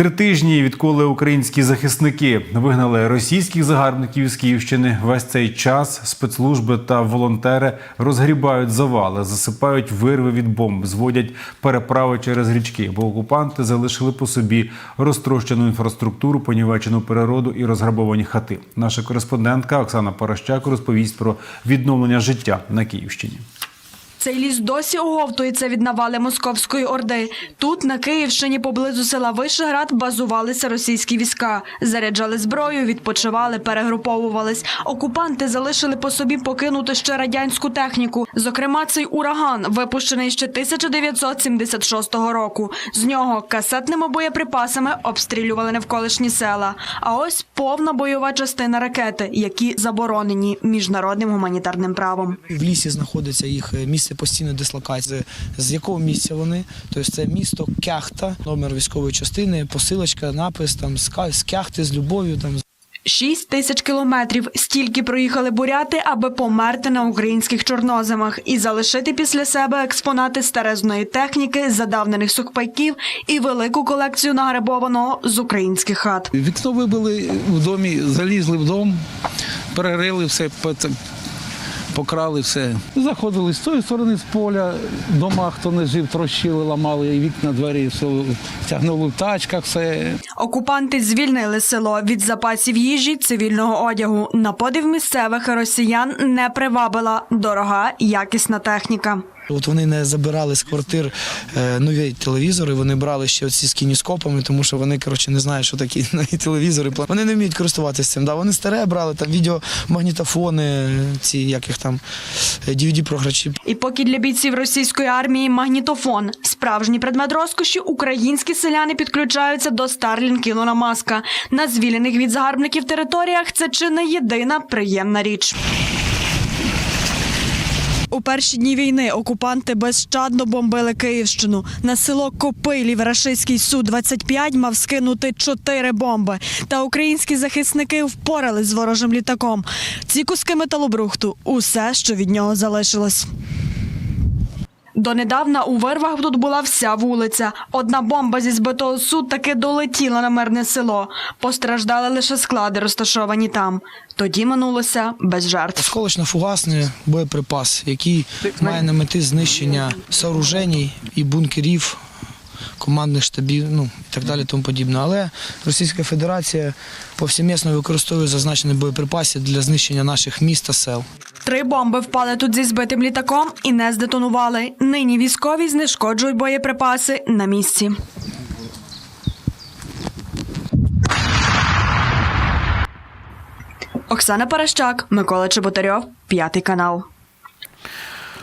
Три тижні, відколи українські захисники вигнали російських загарбників з Київщини, весь цей час спецслужби та волонтери розгрібають завали, засипають вирви від бомб, зводять переправи через річки, бо окупанти залишили по собі розтрощену інфраструктуру, понівечену природу і розграбовані хати. Наша кореспондентка Оксана Порощак розповість про відновлення життя на Київщині. Цей ліс досі оговтується від навали московської орди. Тут, на Київщині, поблизу села Вишеград, базувалися російські війська. Заряджали зброю, відпочивали, перегруповувались. Окупанти залишили по собі покинути ще радянську техніку. Зокрема, цей ураган, випущений ще 1976 року. З нього касетними боєприпасами обстрілювали навколишні села. А ось повна бойова частина ракети, які заборонені міжнародним гуманітарним правом. В лісі знаходиться їх е, місце постійної дислокації. З, якого місця вони? Тобто це місто Кяхта, номер військової частини, посилочка, напис там з, з Кяхти з любов'ю. Там Шість тисяч кілометрів стільки проїхали буряти, аби померти на українських чорноземах і залишити після себе експонати старезної техніки, задавнених сухпайків і велику колекцію награбованого з українських хат. Вікно вибили в домі, залізли в дом, перерили все, покрали все. Заходили з тої сторони з поля, дома, хто не жив, трощили, ламали, і вікна, двері, все тягнули в тачках, все. Окупанти звільнили село від запасів їжі, цивільного одягу. На подив місцевих росіян не привабила дорога якісна техніка. От вони не забирали з квартир е, нові телевізори, вони брали ще оці з кініскопами, тому що вони коротше не знають, що такі нові телевізори. Вони не вміють користуватися цим. Да, вони старе брали там відеомагнітофони, ці як їх там dvd програчі І поки для бійців російської армії магнітофон справжній предмет розкоші, українські селяни підключаються до Старлінг Ілона Маска. На звільнених від загарбників територіях це чи не єдина приємна річ. У перші дні війни окупанти безщадно бомбили Київщину. На село Копилів рашистський су 25 мав скинути чотири бомби. Та українські захисники впорались з ворожим літаком. Ці куски металобрухту усе, що від нього залишилось. Донедавна у вирвах тут була вся вулиця. Одна бомба зі збитого суд таки долетіла на мирне село. Постраждали лише склади, розташовані там. Тоді минулося без жертв. Осколочно-фугасний боєприпас, який має на меті знищення сооружень і бункерів, командних штабів, ну і так далі, тому подібне. Але Російська Федерація повсімісно використовує зазначені боєприпаси для знищення наших міст та сел. Три бомби впали тут зі збитим літаком і не здетонували. Нині військові знешкоджують боєприпаси на місці. Оксана Паращак, Микола Чеботарьов, п'ятий канал.